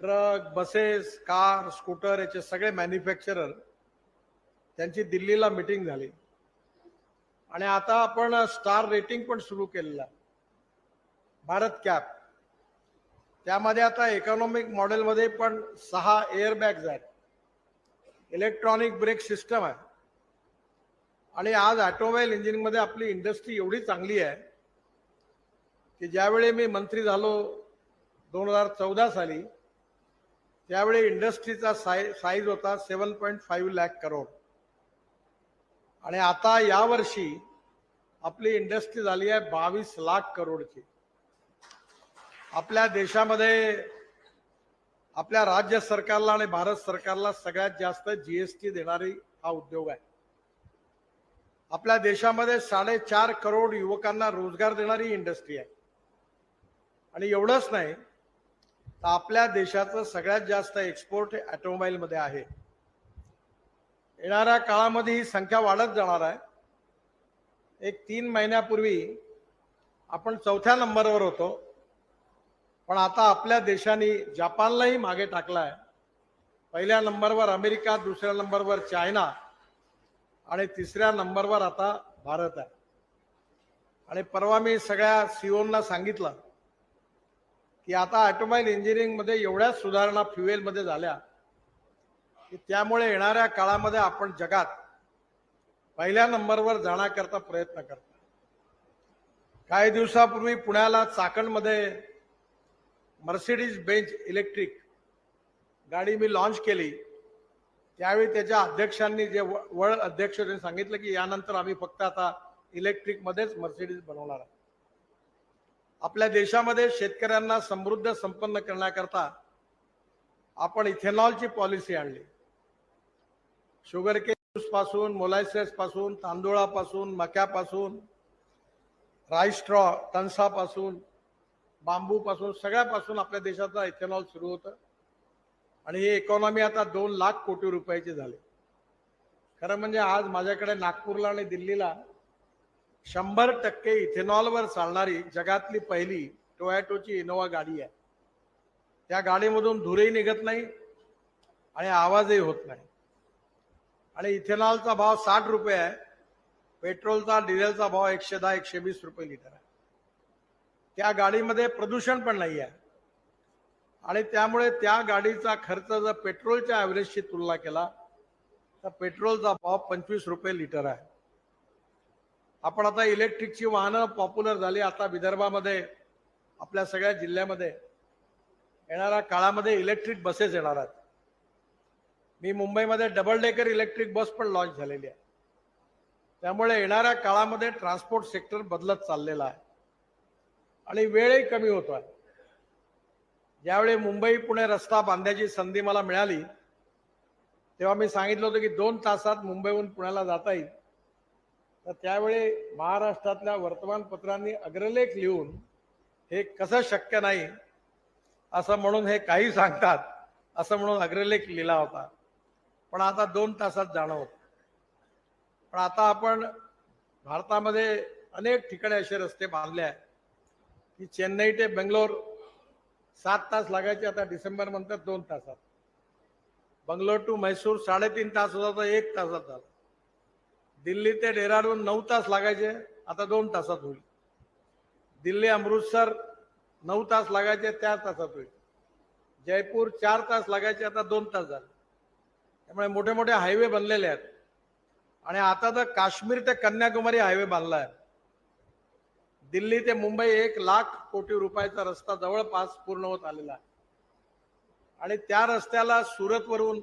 Truck buses car scooter याचे सगळे manufacturer त्यांची दिल्लीला मिटिंग झाली. आणि आता आपण स्टार रेटिंग पण सुरू केलेलं. भारत कॅप त्यामध्ये आता इकॉनॉमिक मॉडेलमध्ये पण सहा एअरबॅग्स आहेत. इलेक्ट्रॉनिक ब्रेक सिस्टम आहे. आणि आज ऑटोमोबाईल इंजिनिअरिंगमध्ये आपली इंडस्ट्री एवढी चांगली आहे की ज्यावेळी मी मंत्री झालो दोन हजार चौदा साली त्यावेळी इंडस्ट्रीचा साय साईज होता seven point five lakh crore आणि आता यावर्षी आपली इंडस्ट्री झाली आहे बावीस लाख करोडची आपल्या देशामध्ये आपल्या राज्य सरकारला आणि भारत सरकारला सगळ्यात जास्त जीएसटी देणारी हा उद्योग आहे. आपल्या देशामध्ये साडेचार करोड युवकांना रोजगार देणारी इंडस्ट्री आहे. आणि एवढंच नाही तर आपल्या देशाचं सगळ्यात जास्त एक्सपोर्ट हे आहे. येणाऱ्या काळामध्ये ही संख्या वाढत जाणार आहे. एक तीन महिन्यापूर्वी आपण चौथ्या नंबरवर होतो. पण आता आपल्या देशाने जपानलाही मागे टाकला आहे पहिल्या नंबरवर अमेरिका दुसऱ्या नंबरवर चायना आणि तिसऱ्या नंबरवर आता भारत आहे. आणि परवा मी सगळ्या सीओंना सांगितलं की आता ऑटोमोबाईल इंजिनिअरिंगमध्ये एवढ्या सुधारणा फ्युएलमध्ये झाल्या की त्यामुळे येणाऱ्या काळामध्ये आपण जगात पहिल्या नंबरवर जाण्याकरता प्रयत्न करतो. काही दिवसापूर्वी पुण्याला चाकणमध्ये मर्सिडीज बेंच इलेक्ट्रिक गाडी मी लॉन्च केली. त्यावेळी त्याच्या अध्यक्षांनी जे व- वळ अध्यक्ष त्यांनी सांगितलं की यानंतर आम्ही फक्त आता इलेक्ट्रिकमध्येच मर्सिडीज बनवणार आहे आपल्या देशामध्ये शेतकऱ्यांना समृद्ध संपन्न करण्याकरता आपण इथेनॉलची पॉलिसी आणली. शुगर केस पासून मोलायसेस पासून तांदूळापासून मक्यापासून राईस स्ट्रॉ तणसापासून बांबूपासून सगळ्यापासून आपल्या देशाचा इथेनॉल सुरू होतं. आणि ही इकॉनॉमी आता दोन लाख कोटी रुपयाची झाली. खरं म्हणजे आज माझ्याकडे नागपूरला आणि दिल्लीला शंभर टक्के इथेनॉलवर चालणारी जगातली पहिली टोयॅटोची इनोवा गाडी आहे. त्या गाडीमधून धुरही निघत नाही आणि आवाजही होत नाही. आणि इथेनॉलचा भाव साठ रुपये आहे. पेट्रोलचा डिझेलचा भाव एकशे दहा एकशे वीस रुपये लिटर आहे. त्या गाडीमध्ये प्रदूषण पण नाही आहे. आणि त्यामुळे त्या गाडीचा खर्च जर पेट्रोलच्या ॲव्हरेजशी तुलना केला तर पेट्रोलचा भाव पंचवीस रुपये लिटर आहे. आपण आता इलेक्ट्रिकची वाहनं पॉप्युलर झाली आता विदर्भामध्ये आपल्या सगळ्या जिल्ह्यामध्ये. येणाऱ्या काळामध्ये इलेक्ट्रिक बसेस येणार आहेत. मी मुंबईमध्ये डबल डेकर इलेक्ट्रिक बस पण लॉन्च झालेली आहे. त्यामुळे येणाऱ्या काळामध्ये ट्रान्सपोर्ट सेक्टर बदलत चाललेला आहे. आणि वेळही कमी होतो आहे ज्यावेळी मुंबई पुणे रस्ता बांधायची संधी मला मिळाली तेव्हा मी सांगितलं होतं की दोन तासात मुंबईहून पुण्याला जाता येईल. तर त्यावेळी महाराष्ट्रातल्या वर्तमानपत्रांनी अग्रलेख लिहून हे कसं शक्य नाही असं म्हणून हे काही सांगतात असं म्हणून अग्रलेख लिहिला होता. पण आता दोन तासात जाणं होतं पण आता आपण भारतामध्ये अनेक ठिकाणी असे रस्ते बांधले आहेत की चेन्नई ते बेंगलोर सात तास लागायचे आता डिसेंबर म्हणतात दोन तासात. बंगलोर टू म्हैसूर साडेतीन तास होता तर एक तासात झाला दिल्ली ते डेहराडून नऊ तास लागायचे आता दोन तासात होईल. दिल्ली अमृतसर नऊ तास लागायचे चार तासात होईल. जयपूर चार तास लागायचे आता दोन तास झाले. त्यामुळे मोठे मोठे हायवे बनलेले आहेत. आणि आता तर काश्मीर ते कन्याकुमारी हायवे बांधला आहे. दिल्ली ते मुंबई एक लाख कोटी रुपयाचा रस्ता जवळपास पूर्ण होत आलेला आहे. आणि त्या रस्त्याला सुरतवरून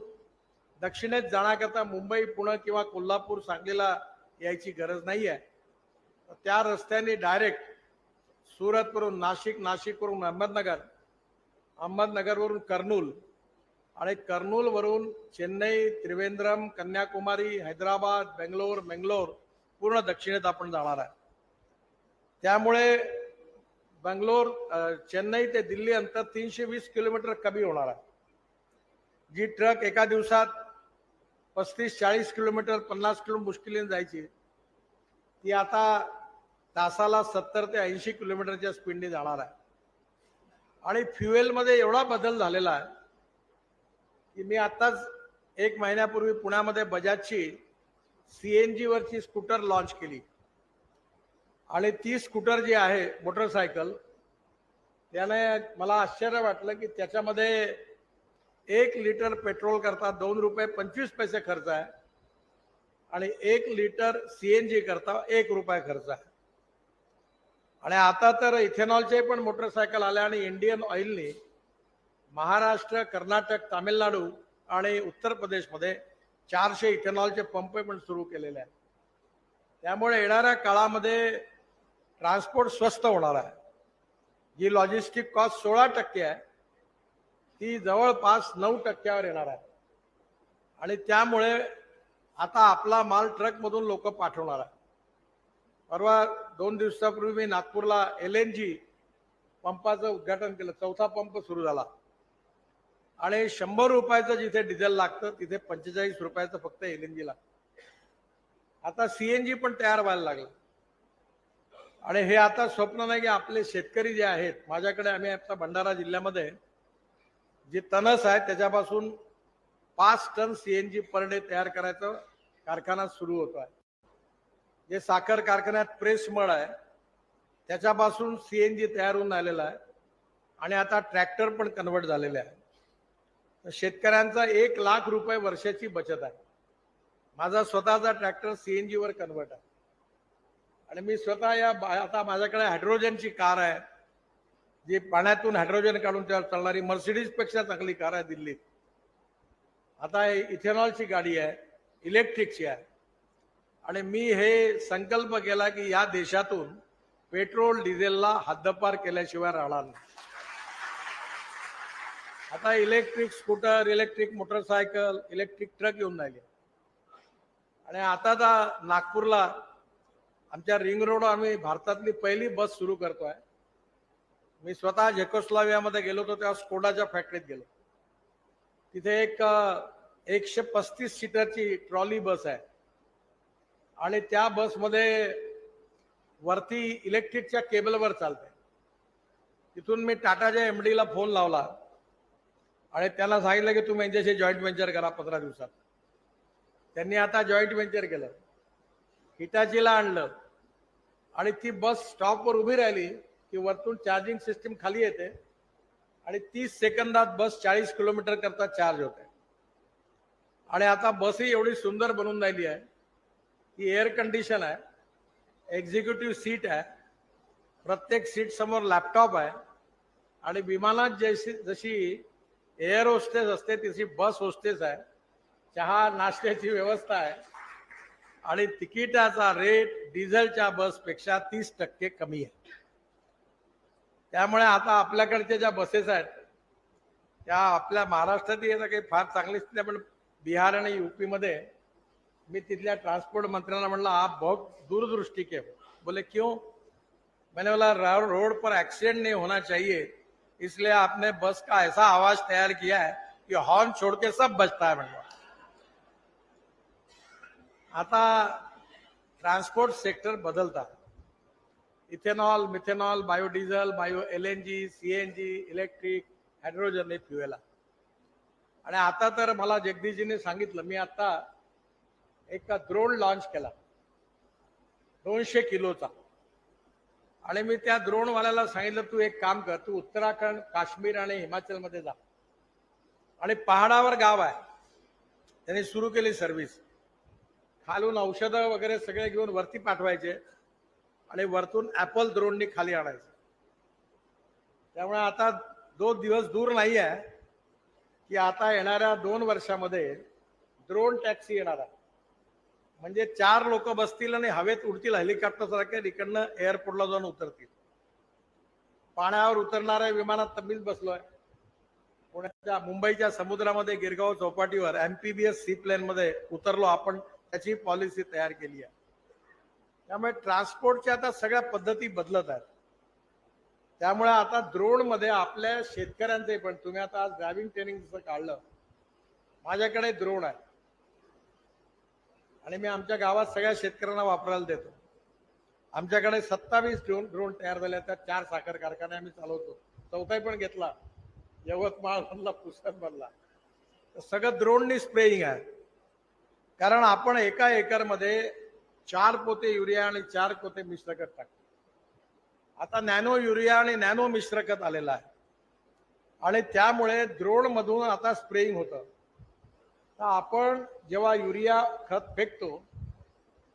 दक्षिणेत जाण्याकरता मुंबई पुणे किंवा कोल्हापूर सांगलीला यायची गरज नाही आहे त्या रस्त्याने डायरेक्ट सुरतवरून नाशिक नाशिकवरून अहमदनगर अहमदनगरवरून कर्नूल आणि कर्नूलवरून चेन्नई त्रिवेंद्रम कन्याकुमारी हैदराबाद बेंगलोर बेंगलोर पूर्ण दक्षिणेत आपण जाणार आहे. त्यामुळे बंगलोर चेन्नई ते दिल्ली अंतर तीनशे वीस किलोमीटर कमी होणार आहे. जी ट्रक एका दिवसात पस्तीस चाळीस किलोमीटर पन्नास किलो मुश्किलीने जायची. ती आता तासाला सत्तर ते ऐंशी किलोमीटरच्या स्पीडने जाणार आहे. आणि फ्युएलमध्ये एवढा बदल झालेला आहे की मी आत्ताच एक महिन्यापूर्वी पुण्यामध्ये बजाजची सी एन जीवरची स्कूटर लॉन्च केली. आणि ती स्कूटर जी आहे मोटरसायकल त्याने मला आश्चर्य वाटलं की त्याच्यामध्ये एक लिटर पेट्रोल करता दोन रुपये पंचवीस पैसे खर्च आहे. आणि एक लिटर सी एन जी करता एक रुपये खर्च आहे. आणि आता तर इथेनॉलचे पण मोटरसायकल आले आणि इंडियन ऑइलने महाराष्ट्र कर्नाटक तामिळनाडू आणि उत्तर प्रदेशमध्ये चारशे इथेनॉलचे पंप पण सुरू केलेले आहेत. त्यामुळे येणाऱ्या काळामध्ये ट्रान्सपोर्ट स्वस्त होणार आहे. जी लॉजिस्टिक कॉस्ट सोळा टक्के आहे ती जवळपास नऊ टक्क्यावर येणार आहे. आणि त्यामुळे आता आपला माल ट्रकमधून लोक पाठवणार आहे. परवा दोन दिवसापूर्वी मी नागपूरला एल एन जी पंपाचं उद्घाटन केलं. चौथा पंप सुरू झाला. आणि शंभर रुपयाचं जिथे डिझेल लागतं तिथे पंचेचाळीस रुपयाचं फक्त एल एन जी लागतं. आता सीएनजी पण तयार व्हायला लागलं. आणि हे आता स्वप्न नाही की आपले शेतकरी जे आहेत माझ्याकडे आम्ही आता भंडारा जिल्ह्यामध्ये जे तणस आहे त्याच्यापासून पाच टन सीएनजी पर डे तयार करायचं कारखाना सुरू होतो आहे. जे साखर कारखान्यात प्रेस मळ आहे त्याच्यापासून सीएनजी तयार होऊन आलेला आहे आणि आता ट्रॅक्टर पण कन्वर्ट झालेले आहे. शेतकऱ्यांचा एक लाख रुपये वर्षाची बचत आहे. माझा स्वतःचा ट्रॅक्टर सी एन जीवर कन्वर्ट आहे. आणि मी स्वतः या बा- आता माझ्याकडे हायड्रोजनची कार आहे. जी पाण्यातून हायड्रोजन काढून त्यावर चालणारी मर्सिडीजपेक्षा चांगली कार आहे दिल्लीत. आता इथेनॉलची गाडी आहे इलेक्ट्रिकची आहे. आणि मी हे संकल्प केला की या देशातून पेट्रोल डिझेलला हद्दपार केल्याशिवाय राहणार नाही. आता electric scooter electric motorcycle electric truck येऊन राहिले. आणि आता तर नागपूरला आमच्या रिंग रोड आम्ही भारतातली पहिली बस सुरू करतोय. मी स्वतः झेकोस्लावियामध्ये गेलो होतो तेव्हा स्कोडाच्या फॅक्टरीत गेलो. तिथे एक एकशे पस्तीस सीटरची ट्रॉली बस आहे. आणि त्या बसमध्ये वरती इलेक्ट्रिकच्या केबलवर चालते. तिथून मी टाटाच्या एम डीला फोन लावला. आणि त्यांना सांगितलं की तुम्ही यांच्याशी जॉईंट वेंचर करा पंधरा दिवसात. त्यांनी आता जॉईंट वेंचर केलं. हिटाचीला आणलं. आणि ती बस स्टॉपवर उभी राहिली. की वरतून चार्जिंग सिस्टीम खाली येते आणि तीस सेकंदात बस चाळीस किलोमीटर करता चार्ज होते. आणि आता बसही एवढी सुंदर बनून राहिली आहे की एअर कंडिशन आहे एक्झिक्युटिव्ह सीट आहे प्रत्येक सीट समोर लॅपटॉप आहे आणि विमानात जशी जशी एअर होस्टेस असते तशी बस होस्टेस आहे. चहा नाश्त्याची व्यवस्था आहे. आणि तिकिटाचा रेट डिझेलच्या बसपेक्षा तीस टक्के कमी आहे. त्यामुळे आता आपल्याकडच्या ज्या बसेस आहेत त्या आपल्या महाराष्ट्रात येतं काही फार चांगलीच नाही पण बिहार आणि युपी मध्ये मी तिथल्या ट्रान्सपोर्ट मंत्र्यांना म्हणलं आप बहुत दूरदृष्टी के बोले क्यों? मैंने बोला रोड पर एक्सीडेंट नहीं होना चाहिए इसलिए आपने बस का ऐसा आवाज तैयार किया है कि हॉर्न छोड़ के सब बजता है म्हणलं आता ट्रान्सपोर्ट सेक्टर बदलतात ethanol methanol biodiesel bio L N G C N G electric hydrogen हे फ्युएल आहे. आणि आता तर मला जगदीशजीने सांगितलं मी आता एक द्रोण लॉन्च केला. दोनशे किलोचा. आणि मी त्या द्रोणवाल्याला सांगितलं तू एक काम कर तू उत्तराखंड काश्मीर आणि हिमाचलमध्ये जा. आणि पहाडावर गाव आहे. त्यांनी सुरू केली सर्व्हिस खालून औषधं वगैरे सगळे घेऊन वरती पाठवायचे. आणि वरतून ऍपल द्रोणनी खाली आणायचं. त्यामुळे आता दोन दिवस दूर नाही आहे की आता येणाऱ्या दोन वर्षामध्ये ड्रोन टॅक्सी येणार आहे. म्हणजे चार लोक बसतील आणि हवेत उडतील हेलिकॉप्टर सारखे इकडनं एअरपोर्टला जाऊन उतरतील. पाण्यावर उतरणाऱ्या विमानात तमीच बसलो बसलोय. पुण्याच्या मुंबईच्या समुद्रामध्ये गिरगाव चौपाटीवर एमपीबीएस सी प्लेन मध्ये उतरलो आपण त्याची पॉलिसी तयार केली आहे. त्यामुळे ट्रान्सपोर्टच्या आता सगळ्या पद्धती बदलत आहेत. त्यामुळे आता द्रोणमध्ये आपल्या शेतकऱ्यांचे पण तुम्ही आता आज ड्रायव्हिंग ट्रेनिंग जसं काढलं माझ्याकडे द्रोण आहे. आणि मी आमच्या गावात सगळ्या शेतकऱ्यांना वापरायला देतो. आमच्याकडे सत्तावीस ड्रोन ड्रोन तयार झाले आहेत. त्यात चार साखर कारखाने आम्ही चालवतो. चौथाही पण घेतला. यवतमाळ मधला पुसद मधला. तर सगळं द्रोणनी स्प्रेइंग आहे. कारण आपण एका एकरमध्ये चार पोते युरिया आणि चार पोते मिश्रखत टाकतो. आता नॅनो युरिया आणि नॅनो मिश्रखत आलेला आहे. आणि त्यामुळे द्रोणमधून आता स्प्रेइंग होतं. तर आपण जेव्हा युरिया खत फेकतो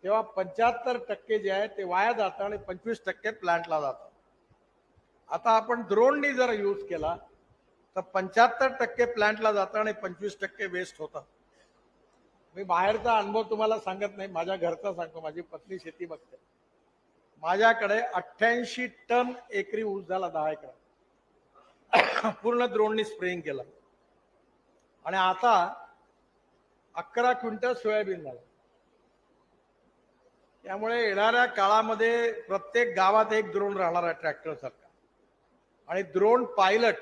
तेव्हा पंच्याहत्तर टक्के जे आहे ते वाया जातं आणि पंचवीस टक्के प्लांटला जातं. आता आपण द्रोणनी जर यूज केला तर पंच्याहत्तर टक्के प्लांटला जातं आणि पंचवीस टक्के वेस्ट होतं. मी बाहेरचा अनुभव तुम्हाला सांगत नाही माझ्या घरचा सांगतो माझी पत्नी शेती बघते. माझ्याकडे अठ्ठ्याऐंशी टन एकरी ऊस झाला दहा एकर. पूर्ण द्रोणनी स्प्रेइंग केलं. आणि आता अकरा क्विंटल सोयाबीन झालं. त्यामुळे येणाऱ्या काळामध्ये प्रत्येक गावात एक द्रोण राहणार आहे ट्रॅक्टर सारखा. आणि द्रोण पायलट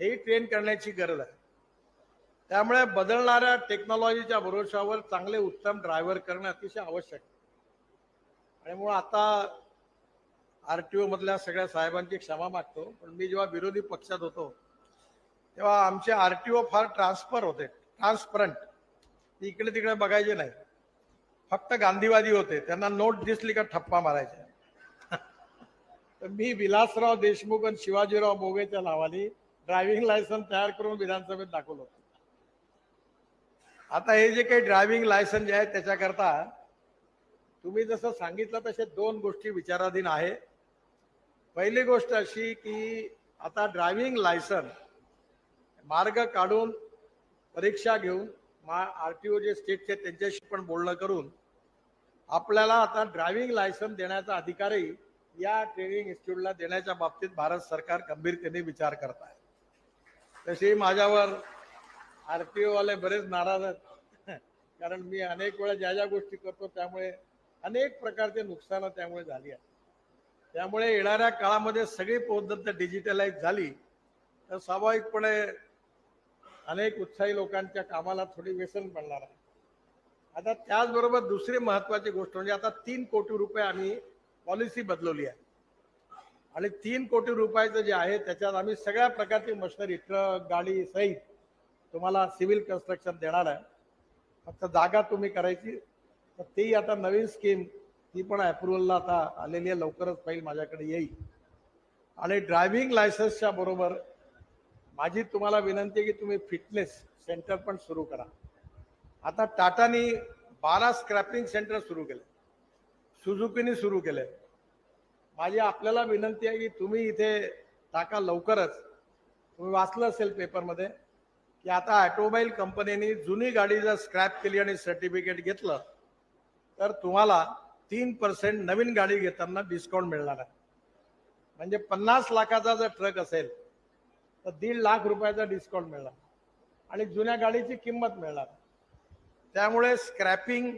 हे ट्रेन करण्याची गरज आहे. त्यामुळे बदलणाऱ्या टेक्नॉलॉजीच्या भरोशावर चांगले उत्तम ड्रायव्हर करणं अतिशय आवश्यक. आहे आणि मग आता आर टी ओमधल्या सगळ्या साहेबांची क्षमा मागतो. पण मी जेव्हा विरोधी पक्षात होतो तेव्हा आमचे आर टी ओ फार ट्रान्सफर होते. ट्रान्सपरंट इकडे तिकडे बघायचे नाही. फक्त गांधीवादी होते. त्यांना नोट दिसली का ठप्पा मारायचे. तर मी विलासराव देशमुख आणि शिवाजीराव बोगेच्या नावाने ड्रायव्हिंग लायसन्स तयार करून विधानसभेत दाखवलं होतं. आता हे जे काही ड्रायव्हिंग लायसन्स जे आहे त्याच्याकरता तुम्ही जसं सांगितलं तसे दोन गोष्टी विचाराधीन आहे. पहिली गोष्ट अशी की आता ड्रायव्हिंग लायसन मार्ग काढून परीक्षा घेऊन मा आर टी ओ जे स्टेटचे त्यांच्याशी पण बोलणं करून आपल्याला आता ड्रायव्हिंग लायसन देण्याचा अधिकारही या ट्रेनिंग इन्स्टिट्यूटला देण्याच्या बाबतीत भारत सरकार गंभीरतेने विचार करत आहे. तशी माझ्यावर आर वाले बरेच नाराज आहेत. कारण मी अनेक वेळा ज्या ज्या गोष्टी करतो त्यामुळे अनेक प्रकारचे नुकसानं त्यामुळे झाली आहेत. त्यामुळे येणाऱ्या काळामध्ये सगळी पद्धत डिजिटलाइज झाली तर स्वाभाविकपणे अनेक उत्साही लोकांच्या कामाला थोडी व्यसन पडणार आहे. आता त्याचबरोबर दुसरी महत्वाची गोष्ट म्हणजे आता तीन कोटी रुपये आम्ही पॉलिसी बदलवली आहे. आणि तीन कोटी रुपयाचं जे आहे त्याच्यात आम्ही सगळ्या प्रकारची मशिनरी ट्रक गाडी सहित तुम्हाला सिव्हिल कन्स्ट्रक्शन देणार आहे. फक्त जागा तुम्ही करायची. तर ती आता नवीन स्कीम ती पण अप्रुव्हलला आता आलेली आहे. लवकरच फाईल माझ्याकडे येईल. आणि ड्रायव्हिंग लायसन्सच्या बरोबर माझी तुम्हाला विनंती आहे की तुम्ही फिटनेस सेंटर पण सुरू करा. आता टाटानी बारा स्क्रॅपिंग सेंटर सुरू केले. सुझुकीने सुरू केले. माझी आपल्याला विनंती आहे की तुम्ही इथे टाका लवकरच. तुम्ही वाचलं असेल पेपरमध्ये की आता ऑटोमोबाईल कंपनीने जुनी गाडी जर स्क्रॅप केली आणि सर्टिफिकेट घेतलं तर तुम्हाला तीन पर्सेंट नवीन गाडी घेताना डिस्काउंट मिळणार आहे. म्हणजे पन्नास लाखाचा जर ट्रक असेल तर दीड लाख रुपयाचा डिस्काउंट मिळणार. आणि जुन्या गाडीची किंमत मिळणार. त्यामुळे स्क्रॅपिंग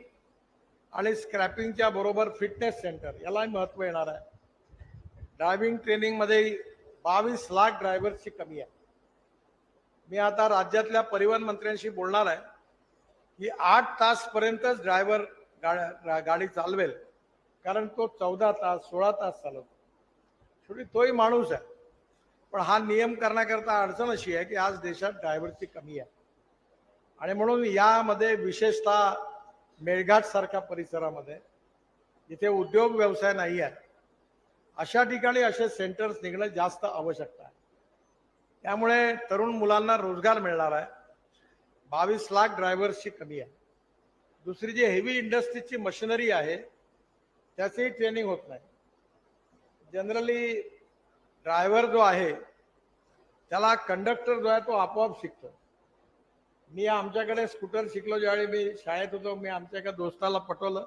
आणि स्क्रॅपिंगच्या बरोबर फिटनेस सेंटर यालाही महत्त्व येणार आहे. ड्रायव्हिंग ट्रेनिंगमध्ये बावीस लाख ड्रायव्हर्सची कमी आहे. मी आता राज्यातल्या परिवहन मंत्र्यांशी बोलणार आहे. की आठ तासपर्यंतच ड्रायव्हर गाड्या गाडी चालवेल. कारण तो चौदा तास सोळा तास चालवतो. शेवटी तोही माणूस आहे. पण हा नियम करण्याकरता अडचण अशी आहे की आज देशात ड्रायव्हरची कमी आहे. आणि म्हणून यामध्ये विशेषतः मेळघाट सारख्या परिसरामध्ये जिथे उद्योग व्यवसाय नाही आहे. अशा ठिकाणी असे सेंटर्स निघणं जास्त आवश्यकता आहे. त्यामुळे तरुण मुलांना रोजगार मिळणार आहे. बावीस लाख ड्रायव्हर्सची कमी आहे. दुसरी जी हेवी इंडस्ट्रीजची मशिनरी आहे त्याचंही ट्रेनिंग होत नाही. जनरली ड्रायव्हर जो आहे त्याला कंडक्टर जो आहे तो आपोआप शिकतो. मी आमच्याकडे स्कूटर शिकलो ज्यावेळी मी शाळेत होतो मी आमच्या एका दोस्ताला पटवलं.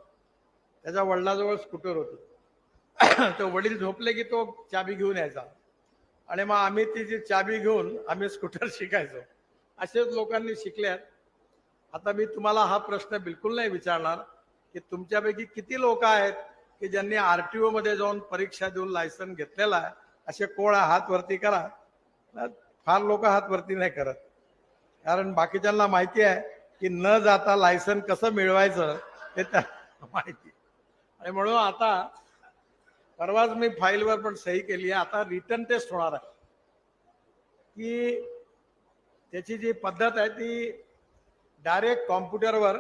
त्याच्या वडिलाजवळ स्कूटर होती. तो वडील झोपले की तो चाबी घेऊन यायचा. आणि मग आम्ही तिची चाबी घेऊन आम्ही स्कूटर शिकायचो. असेच लोकांनी शिकल्यात. आता मी तुम्हाला हा प्रश्न बिलकुल नाही विचारणार की तुमच्यापैकी किती लोक आहेत की ज्यांनी आर टी ओमध्ये जाऊन परीक्षा देऊन लायसन घेतलेला आहे? असे कोळा हातवरती हात वरती करा. फार लोक हात वरती नाही करत. कारण बाकीच्यांना माहिती आहे की न जाता लायसन कसं मिळवायचं हे त्या माहिती. आणि म्हणून आता परवाच मी फाईलवर पण सही केली आहे. आता रिटर्न टेस्ट होणार आहे. की त्याची जी पद्धत आहे ती डायरेक्ट कॉम्प्युटरवर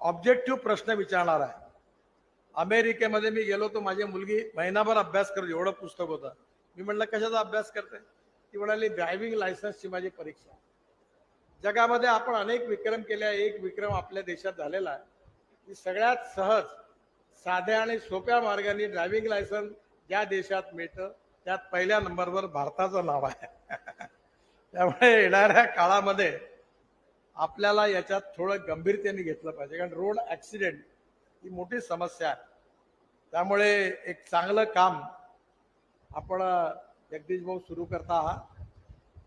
ऑब्जेक्टिव्ह प्रश्न विचारणार आहे. अमेरिकेमध्ये मी गेलो तो माझी मुलगी महिनाभर अभ्यास करतो एवढं पुस्तक होतं. मी म्हटलं कशाचा अभ्यास करते? ती म्हणाली ड्रायव्हिंग लायसन्सची माझी परीक्षा जगामध्ये आपण अनेक विक्रम केले आहे. एक विक्रम आपल्या देशात झालेला आहे. ती सगळ्यात सहज साध्या आणि सोप्या मार्गाने ड्रायव्हिंग लायसन ज्या देशात मिळतं त्यात पहिल्या नंबरवर भारताचं नाव आहे. त्यामुळे येणाऱ्या काळामध्ये आपल्याला याच्यात थोडं गंभीरतेने घेतलं पाहिजे. कारण रोड ॲक्सिडेंट ही मोठी समस्या आहे. त्यामुळे एक चांगलं काम आपण जगदीश भाऊ सुरू करता आहात.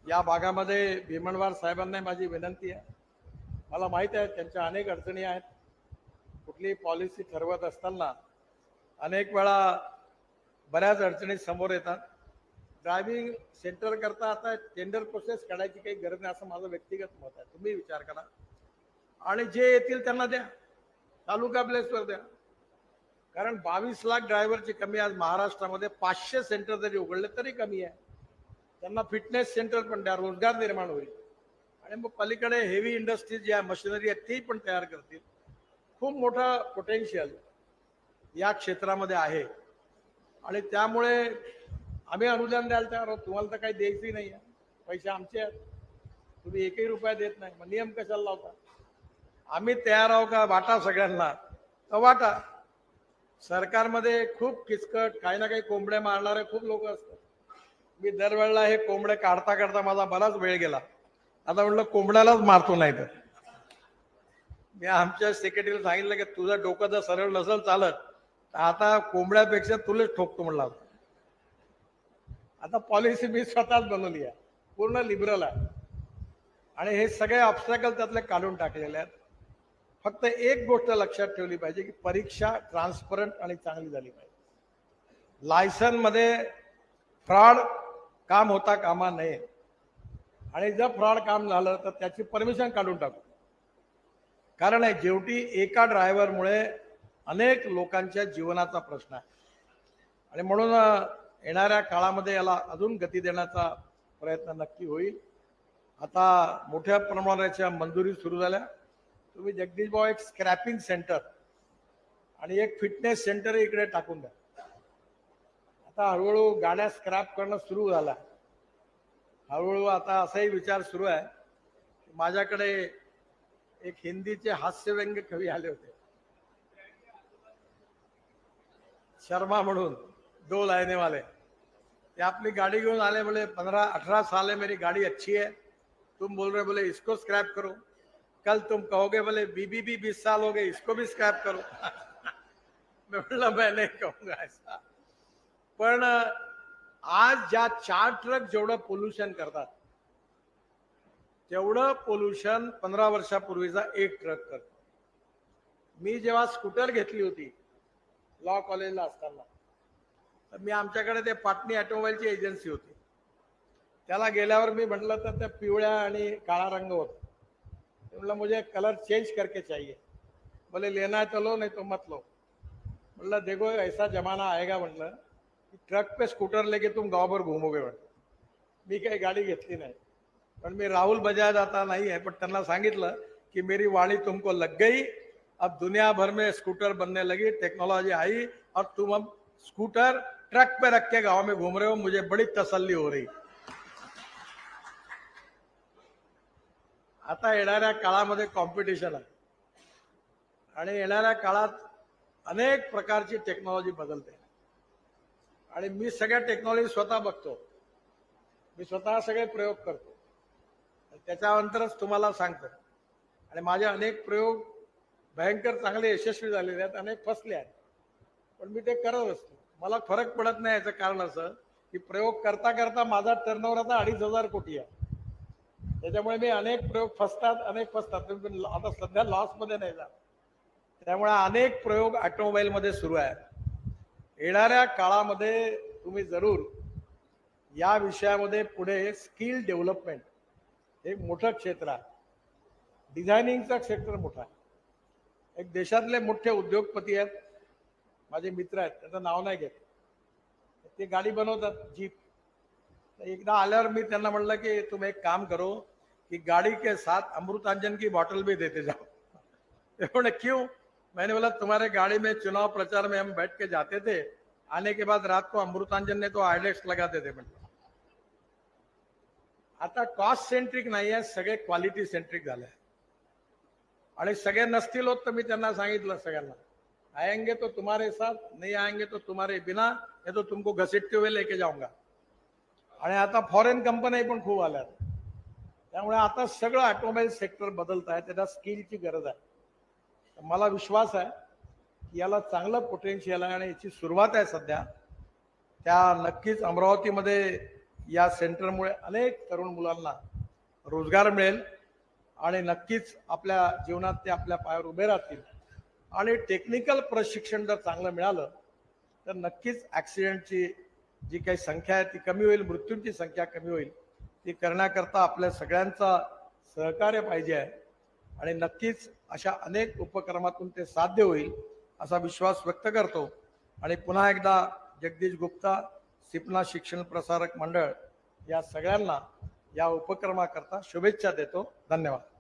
या भागामध्ये भीमणवार साहेबांना माझी विनंती आहे. मला माहीत आहे त्यांच्या अनेक अडचणी आहेत. कुठलीही पॉलिसी ठरवत असताना अनेक वेळा बऱ्याच अडचणी समोर येतात. ड्रायव्हिंग सेंटर करता आता टेंडर प्रोसेस काढायची काही गरज नाही असं माझं व्यक्तिगत मत आहे. तुम्ही विचार करा. आणि जे येतील त्यांना द्या. तालुका प्लेसवर द्या. कारण बावीस लाख ड्रायव्हरची कमी आज महाराष्ट्रामध्ये पाचशे सेंटर जरी उघडले तरी कमी आहे. त्यांना फिटनेस सेंटर पण द्या. रोजगार निर्माण होईल. आणि मग पलीकडे हेवी इंडस्ट्रीज ज्या मशिनरी आहेत ती पण तयार करतील. खूप मोठं पोटेन्शियल या क्षेत्रामध्ये आहे. आणि त्यामुळे आम्ही अनुदान द्यायला तयार आहोत. तुम्हाला तर काही द्यायचंही नाही आहे. पैसे आमचे आहेत. तुम्ही एकही रुपया देत नाही. मग नियम कशाला लावता? आम्ही तयार आहो का? वाटा सगळ्यांना. तर वाटा. सरकारमध्ये खूप किचकट काही ना काही कोंबड्या मारणारे खूप लोक असतात. मी दरवेळेला हे कोंबडे काढता काढता माझा बराच वेळ गेला. आता म्हटलं कोंबड्यालाच मारतो नाही तर मी आमच्या सेक्रेटरीला सांगितलं की तुझं डोकं जर सरळ नसेल चालत तर आता कोंबड्यापेक्षा तुलाच ठोकतो म्हणला. आता पॉलिसी मी स्वतःच बनवली आहे. पूर्ण लिबरल आहे. आणि हे सगळे ऑब्स्टॅकल त्यातले काढून टाकलेले आहेत. फक्त एक गोष्ट लक्षात ठेवली पाहिजे की परीक्षा ट्रान्सपरंट आणि चांगली झाली पाहिजे. लायसनमध्ये फ्रॉड काम होता कामा नये. आणि जर फ्रॉड काम झालं तर त्याची परमिशन काढून टाकू. कारण आहे जेवटी एका ड्रायव्हरमुळे अनेक लोकांच्या जीवनाचा प्रश्न आहे. आणि म्हणून येणाऱ्या काळामध्ये याला अजून गती देण्याचा प्रयत्न नक्की होईल. आता मोठ्या प्रमाणाच्या मंजुरी सुरू झाल्या. तुम्ही जगदीश भाऊ एक स्क्रॅपिंग सेंटर आणि एक फिटनेस सेंटर इकडे टाकून द्या. आता हळूहळू गाड्या स्क्रॅप करणं सुरू झाला. हळूहळू आता असाही विचार सुरू आहे. की माझ्याकडे एक हिंदीचे हास्यव्यंग्य कवी आले होते. शर्मा म्हणून, दो लाईने वाले. ते आपली गाड़ी घेऊन आले बोले पंद्रह अठारह साल है मेरी गाड़ी अच्छी है. तुम बोल रहे बोले, इसको स्क्रैप करो. कल तुम कहोगे, बोले बीबी भी बीस साल हो गए, इसको भी स्क्रैप करो. मैं बोला, मैं नहीं कहूँगा ऐसा. पण आज ज्या चार ट्रक जेवढं पोल्युशन करतात तेवढं पोल्युशन पंधरा वर्षापूर्वीचा एक ट्रक करतो. मी जेव्हा स्कूटर घेतली होती लॉ कॉलेजला असताना तर मी आमच्याकडे ते पाटणी ऑटोमोबाईलची एजन्सी होती. त्याला गेल्यावर मी म्हटलं तर त्या पिवळ्या आणि काळा रंग होता. ते म्हटलं मुझे कलर चेंज करके चाहिए. बोले लेना है तो लो नहीं तो मत लो. म्हटलं देखो ऐसा जमाना आएगा म्हटलं की ट्रक पे स्कूटर लेके तुम गावभर घुमोगे म्हटलं. मी काही गाडी घेतली नाही. पण मी राहुल बजाज आता नाही आहे पण त्यांना सांगितलं की मेरी वाणी तुमको लग गई. अब दुनिया भर में स्कूटर बनने लगी टेक्नोलॉजी आई और तुम अब स्कूटर ट्रक पे रख के गांव में घूम रहे हो मुझे बड़ी तसल्ली हो रही। आता येणाऱ्या काळामध्ये कॉम्पिटिशन आहे. आणि येणाऱ्या काळात अनेक प्रकारची टेक्नॉलॉजी बदलते. आणि मी सगळ्या टेक्नॉलॉजी स्वतः बघतो. मी स्वतः सगळे प्रयोग करतो. त्याच्यानंतरच तुम्हाला सांगतो. आणि माझे अनेक प्रयोग भयंकर चांगले यशस्वी झालेले आहेत अनेक फसले आहेत. पण मी ते करत असतो. मला फरक पडत नाही याचं कारण असं की प्रयोग करता करता माझा टर्नओव्हर आता अडीच हजार कोटी आहे. त्याच्यामुळे मी अनेक प्रयोग फसतात अनेक फसतात. आता सध्या लॉसमध्ये नाही जात. त्यामुळे अनेक प्रयोग ऑटोमोबाईलमध्ये सुरू आहेत. येणाऱ्या काळामध्ये तुम्ही जरूर या विषयामध्ये पुढे स्किल डेव्हलपमेंट एक मोठं क्षेत्र आहे. डिझायनिंगचं क्षेत्र मोठं आहे. एक देशातले मोठे उद्योगपती आहेत. माझे मित्र आहेत. त्याचं नाव नाही घेत. ते गाडी बनवतात, जीप. एकदा आल्यावर मी त्यांना म्हणलं की, तुम्ही एक काम करो, कि गाड़ी के साथ अमृतांजन की बॉटल भी देते जाओ. बोले क्यों? मैंने बोला, तुम्हारे गाड़ी में चुनाव प्रचार में हम बैठ के जाते थे. आने के बाद रात को अमृतांजन ने तो आयडेक्स लगाते थे म्हटलं आता कॉस्ट सेंट्रिक नाही आहे सगळे क्वालिटी सेंट्रिक झाले. आहे. आणि सगळे नसतील होत तर मी त्यांना सांगितलं सगळ्यांना. आएंगे तो तुम्हारे साथ नाही आएंगे तो तुम्हारे बिना हे तो तुमको घसीटते हुए लेके जाऊंगा. आणि आता फॉरेन कंपन्या पण खूप आल्या. त्यामुळे आता सगळं ऑटोमोबाईल सेक्टर बदलत आहे त्याला स्किलची गरज आहे. मला विश्वास आहे की याला चांगलं पोटेन्शियल आहे आणि याची सुरुवात आहे सध्या. त्या नक्कीच अमरावतीमध्ये या सेंटरमुळे अनेक तरुण मुलांना रोजगार मिळेल आणि नक्कीच आपल्या जीवनात ते आपल्या पायावर उभे राहतील. आणि टेक्निकल प्रशिक्षण जर चांगलं मिळालं तर नक्कीच ॲक्सिडेंटची जी काही संख्या आहे ती कमी होईल मृत्यूंची संख्या कमी होईल. ती करण्याकरता आपल्या सगळ्यांचा सहकार्य पाहिजे आहे. आणि नक्कीच अशा अनेक उपक्रमातून ते साध्य होईल असा विश्वास व्यक्त करतो. आणि पुन्हा एकदा जगदीश गुप्ता सिपना शिक्षण प्रसारक मंडळ या सगळ्यांना या उपक्रमाकरता शुभेच्छा देतो. धन्यवाद.